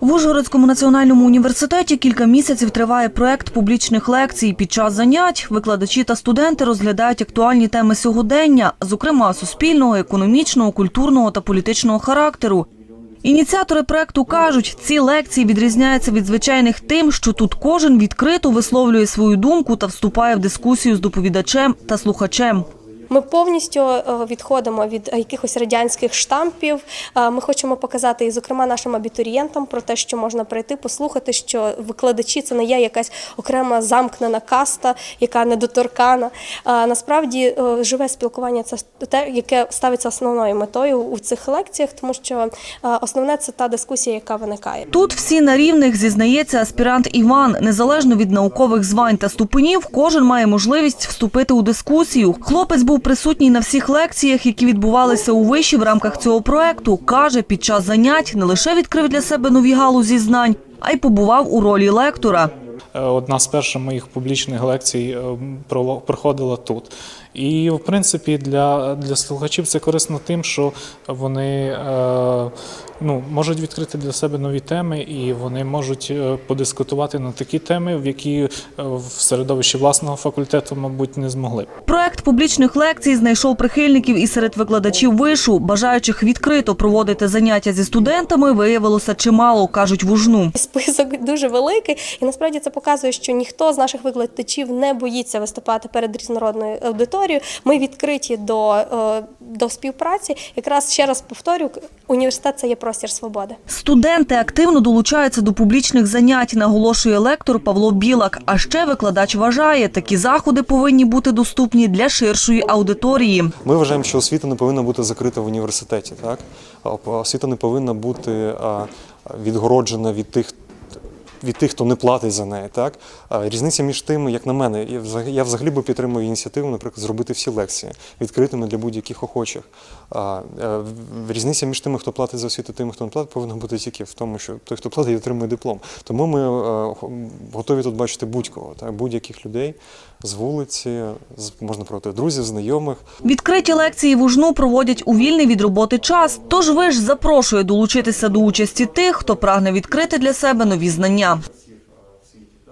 В Ужгородському національному університеті кілька місяців триває проект публічних лекцій. Під час занять викладачі та студенти розглядають актуальні теми сьогодення, зокрема суспільного, економічного, культурного та політичного характеру. Ініціатори проекту кажуть, ці лекції відрізняються від звичайних тим, що тут кожен відкрито висловлює свою думку та вступає в дискусію з доповідачем та слухачем. Ми повністю е, відходимо від якихось радянських штампів. Е, Ми хочемо показати, і зокрема нашим абітурієнтам, про те, що можна прийти, послухати, що викладачі це не є якась окрема замкнена каста, яка недоторкана. Насправді е, живе спілкування це те, яке ставиться основною метою у цих лекціях, тому що основне це та дискусія, яка виникає. Тут всі на рівних, зізнається аспірант Іван. Незалежно від наукових звань та ступенів, кожен має можливість вступити у дискусію. Хлопець був присутній на всіх лекціях, які відбувалися у виші в рамках цього проекту. Каже, під час занять не лише відкрив для себе нові галузі знань, а й побував у ролі лектора. Е, Одна з перших моїх публічних лекцій е, проходила тут. І, в принципі, для, для слухачів це корисно тим, що вони е, ну, можуть відкрити для себе нові теми, і вони можуть е, подискутувати на такі теми, в які в середовищі власного факультету, мабуть, не змогли. Проект публічних лекцій знайшов прихильників і серед викладачів вишу. Бажаючих відкрито проводити заняття зі студентами виявилося чимало, кажуть в УЖНУ. Список дуже великий, і насправді це показує, що ніхто з наших викладачів не боїться виступати перед різнородною аудиторією. Ми відкриті до, е, до співпраці. Якраз ще раз повторю, університет це є простір свободи. Студенти активно долучаються до публічних занять, наголошує лектор Павло Білак. А ще викладач вважає, такі заходи повинні бути доступні для ширшої аудиторії. Ми вважаємо, що освіта не повинна бути закрита в університеті. Так? Освіта не повинна бути відгороджена від тих. Від тих, хто не платить за неї, так різниця між тим, як на мене, я взагалі, я взагалі би підтримую ініціативу, наприклад, зробити всі лекції відкритими для будь-яких охочих. Е, різниця між тими, хто платить за освіту, тим, хто не платить, повинна бути тільки в тому, що той, хто платить, отримує диплом. Тому ми е, готові тут бачити будь-кого, так будь-яких людей з вулиці, з можна проти друзів, знайомих. Відкриті лекції в УЖНУ проводять у вільний від роботи час. Тож виш запрошує долучитися до участі тих, хто прагне відкрити для себе нові знання життя.